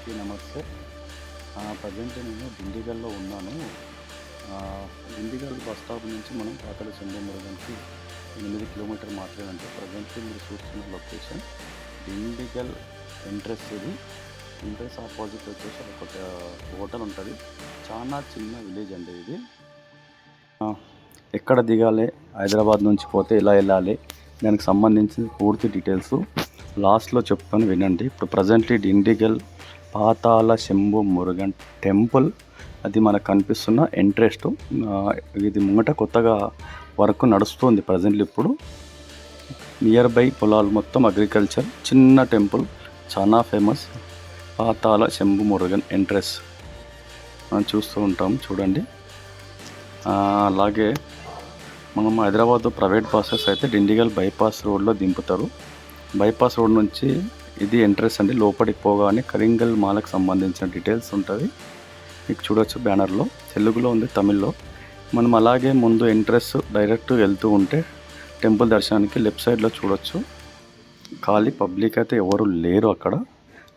అందరికీ నమస్తే. ప్రజెంట్ నేను దిండిగల్లో ఉన్నాను. దిండిగల్ బస్ స్టాప్ నుంచి మనం పాతల చంద్రమురుగన్కి ఎనిమిది కిలోమీటర్ మాత్రమే అంటే ప్రజెంట్ మీరు చూస్తున్న లొకేషన్ దిండిగల్ ఎంట్రెస్ ఇది. ఎంట్రెస్ ఆపోజిట్ వచ్చేసి ఒక హోటల్ ఉంటుంది. చాలా చిన్న విలేజ్ అండి ఇది. ఎక్కడ దిగాలి హైదరాబాద్ నుంచి పోతే ఎలా వెళ్ళాలి దానికి సంబంధించిన పూర్తి డీటెయిల్స్ లాస్ట్లో చెప్తాను వినండి. ఇప్పుడు ప్రజెంట్లీ డిండిగల్ పాతాల శంభు మురుగన్ టెంపుల్. అది మనకు కనిపిస్తున్న ఎంట్రెస్ట్ ఇది ముంగట కొత్తగా వర్క్ నడుస్తుంది ప్రజెంట్లు ఇప్పుడు. నియర్ బై పొలాలు మొత్తం అగ్రికల్చర్ చిన్న టెంపుల్ చాలా ఫేమస్ పాతాల శంభు మురుగన్ ఎంట్రెస్ మనం చూస్తూ ఉంటాం చూడండి. అలాగే మనం హైదరాబాద్ ప్రైవేట్ బస్సెస్ అయితే డిండిగల్ బైపాస్ రోడ్లో దింపుతారు. బైపాస్ రోడ్ నుంచి ఇది ఎంట్రెన్స్ అండి. లోపలికి పోగానే కరింగల్ మాలకు సంబంధించిన డీటెయిల్స్ ఉంటుంది. మీకు చూడొచ్చు బ్యానర్లో తెలుగులో ఉంది తమిళ్ళో. మనం అలాగే ముందు ఎంట్రెన్స్ డైరెక్ట్ వెళ్తూ ఉంటే టెంపుల్ దర్శనానికి లెఫ్ట్ సైడ్లో చూడొచ్చు. ఖాళీ పబ్లిక్ అయితే ఎవరు లేరు అక్కడ.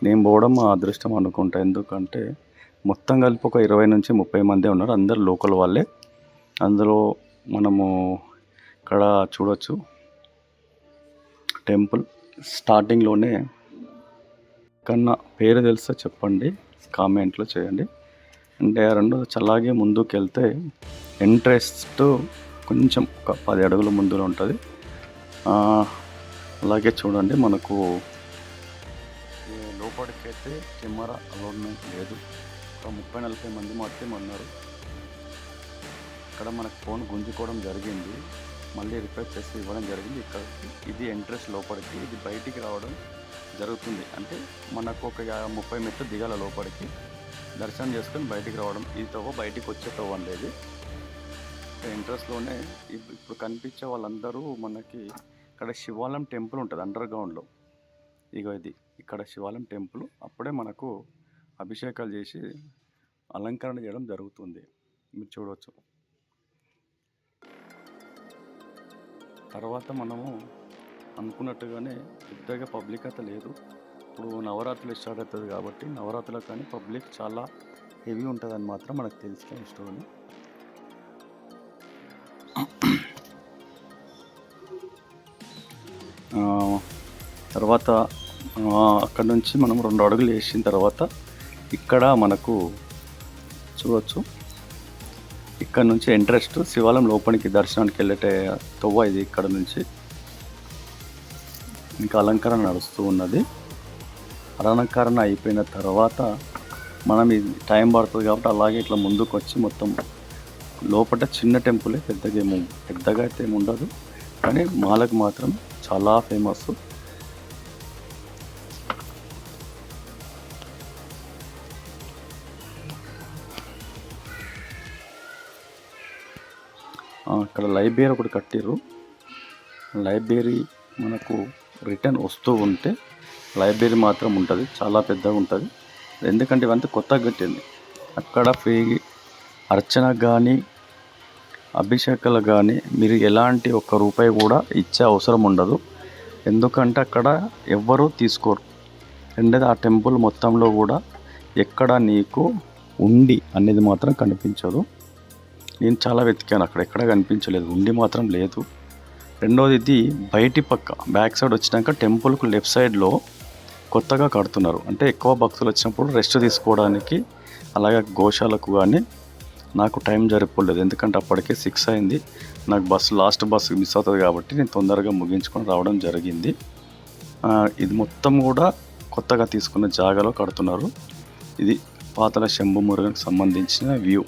నేను పోవడం మా అదృష్టం అనుకుంటా. ఎందుకంటే మొత్తం కలిపి ఒక ఇరవై నుంచి ముప్పై మంది ఉన్నారు. అందరు లోకల్ వాళ్ళే. అందులో మనము ఇక్కడ చూడొచ్చు టెంపుల్ స్టార్టింగ్లోనే కన్నా పేరు తెలిస్తే చెప్పండి కామెంట్లో చేయండి. అంటే ఆ రెండు చల్లాగే ముందుకు వెళ్తే ఇంట్రెస్ట్ కొంచెం ఒక పది అడుగుల ముందులో ఉంటుంది. అలాగే చూడండి మనకు లోపలికైతే కెమెరా అలౌట్మెంట్ లేదు. ఒక ముప్పై నలభై మంది మాత్రమే ఉన్నారు. ఇక్కడ మనకు ఫోన్ గుంజుకోవడం జరిగింది. మళ్ళీ రిపేర్ చేసి ఇవ్వడం జరిగింది. ఇక్కడ ఇది ఎంట్రెన్స్ లోపలికి ఇది బయటికి రావడం జరుగుతుంది. అంటే మనకు ఒక ముప్పై మెట్లు దిగాల లోపలికి. దర్శనం చేసుకొని బయటికి రావడం. ఈ తవ్వ బయటికి వచ్చే తవ్వ అనేది ఎంట్రెన్స్లోనే ఇప్పుడు కనిపించే వాళ్ళందరూ మనకి ఇక్కడ శివాలయం టెంపుల్ ఉంటుంది అండర్ గ్రౌండ్లో ఇక ఇది. ఇక్కడ శివాలయం టెంపుల్. అప్పుడే మనకు అభిషేకాలు చేసి అలంకరణ చేయడం జరుగుతుంది. మీరు చూడవచ్చు తర్వాత మనము అనుకున్నట్టుగానే పెద్దగా పబ్లిక్ అయితే లేదు. ఇప్పుడు నవరాత్రులు స్టార్ట్ అవుతుంది కాబట్టి నవరాత్రులకు కానీ పబ్లిక్ చాలా హెవీ ఉంటుందని మాత్రం మనకు తెలిసిన ఇష్టం తర్వాత అక్కడ నుంచి మనం రెండు అడుగులు వేసిన తర్వాత ఇక్కడ మనకు చూడవచ్చు ఇక్కడ నుంచి ఇంట్రెస్ట్ శివాలయం లోపలికి దర్శనానికి వెళ్ళేటే తొవ్వ ఇది ఇక్కడ నుంచి. ఇంకా అలంకరణ నడుస్తూ ఉన్నది. అలంకరణ అయిపోయిన తర్వాత మనం ఇది టైం పడుతుంది కాబట్టి అలాగే ఇట్లా ముందుకు వచ్చి మొత్తం లోపల చిన్న టెంపులే పెద్దగా ఏమో పెద్దగా అయితే ఏమి ఉండదు. కానీ మాలకు మాత్రం చాలా ఫేమస్. అక్కడ ఇక్కడ లైబ్రరీ ఒకటి కట్టిర్రు. లైబ్రరీ మనకు రిటర్న్ వస్తూ ఉంటే లైబ్రరీ మాత్రం ఉంటుంది చాలా పెద్దగా ఉంటుంది. ఎందుకంటే ఇవంతా కొత్తగా కట్టింది అక్కడ ఫ్రీ అర్చన కానీ అభిషేకాలు కానీ మీరు ఎలాంటి ఒక్క రూపాయి కూడా ఇచ్చే అవసరం ఉండదు. ఎందుకంటే అక్కడ ఎవ్వరూ తీసుకోరు. రెండోది ఆ టెంపుల్ మొత్తంలో కూడా ఎక్కడ నీకు ఉండి అనేది మాత్రం కనిపించదు. నేను చాలా వెతికాను అక్కడ ఎక్కడ కనిపించలేదు. ఉండి మాత్రం లేదు. రెండోది ఇది బయటి పక్క బ్యాక్ సైడ్ వచ్చినాక టెంపుల్కు లెఫ్ట్ సైడ్లో కొత్తగా కడుతున్నారు. అంటే ఎక్కువ భక్తులు వచ్చినప్పుడు రెస్ట్ తీసుకోవడానికి అలాగే గోశాలకు కానీ నాకు టైం జరిపోలేదు ఎందుకంటే అప్పటికే సిక్స్ అయింది. నాకు బస్సు లాస్ట్ బస్సు మిస్ అవుతుంది కాబట్టి నేను తొందరగా ముగించుకొని రావడం జరిగింది. ఇది మొత్తం కూడా కొత్తగా తీసుకున్న జాగాలో కడుతున్నారు. ఇది పాతల శంభు మురుగన్కి సంబంధించిన వ్యూ.